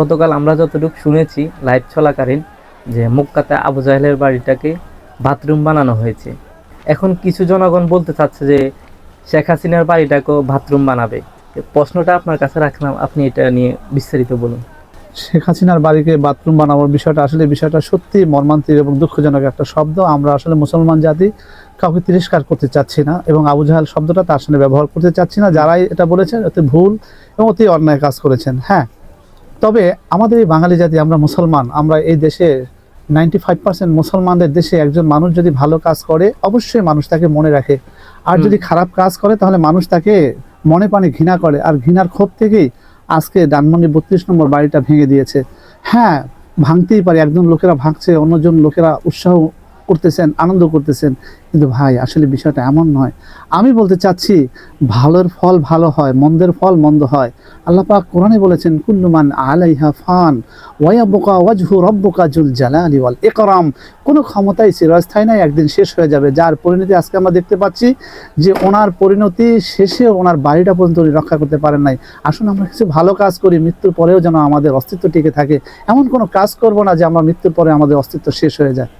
গতকাল আমরা যতটুকু শুনেছি লাইভ চলাকালীন যে মুক্কাতে আবু জাহেলের বাড়িটাকে বাথরুম বানানো হয়েছে। এখন কিছু জনগণ বলতে চাচ্ছে যে শেখ হাসিনার বাড়িটাকেও বাথরুম বানাবে। প্রশ্নটা আপনার কাছে রাখলাম, আপনি এটা নিয়ে বিস্তারিত বলুন। শেখ হাসিনার বাড়িকে বাথরুম বানানোর বিষয়টা আসলে বিষয়টা সত্যি মর্মান্তিক এবং দুঃখজনক একটা শব্দ। আমরা আসলে মুসলমান জাতি, কাউকে তিরস্কার করতে চাচ্ছি না এবং আবু জাহাল শব্দটা তার সামনে ব্যবহার করতে চাচ্ছি না। যারাই এটা বলেছেন অতি ভুল এবং অতি অন্যায় কাজ করেছেন। হ্যাঁ তবে আমাদের এই বাঙালি জাতি আমরা মুসলমান আমরা এই দেশে নাইনটি ফাইভ পার্সেন্ট মুসলমানদের দেশে একজন মানুষ যদি ভালো কাজ করে অবশ্যই মানুষ তাকে মনে রাখে। আর যদি খারাপ কাজ করে তাহলে মানুষ তাকে মনে পানে ঘৃণা করে। আর ঘৃণার ক্ষোভ থেকেই আজকে ডানমন্ডি বত্রিশ নম্বর বাড়িটা ভেঙে দিয়েছে। হ্যাঁ ভাঙতেই পারে একজন লোকেরা ভাঙছে অন্যজন লোকেরা উৎসাহ করতেছেন, আনন্দ করতেছেন, কিন্তু ভাই, আসলে বিষয়টা এমন নয়। আমি বলতে চাচ্ছি, ভালোর ফল ভালো হয়, মন্দের ফল মন্দ হয়। আল্লাহ পাক কোরআনে বলেছেন কুল্লুমান আলাইহা ফান ওয়াবুকা ওয়াজহু রব্বুকা জুল জালালি ওয়াল ইকরাম। কোনো ক্ষমতাই চিরস্থায়ী নাই, একদিন শেষ হয়ে যাবে। যার পরিণতি আজকে আমরা দেখতে পাচ্ছি, যে ওনার পরিণতি শেষে ওনার বাড়িটা পর্যন্ত রক্ষা করতে পারেন নাই। আসুন আমরা কিছু ভালো কাজ করি, মৃত্যুর পরেও যেন আমাদের অস্তিত্ব টিকে থাকে। এমন কোনো কাজ করব না যে আমরা মৃত্যুর পরে আমাদের অস্তিত্ব শেষ হয়ে যায়।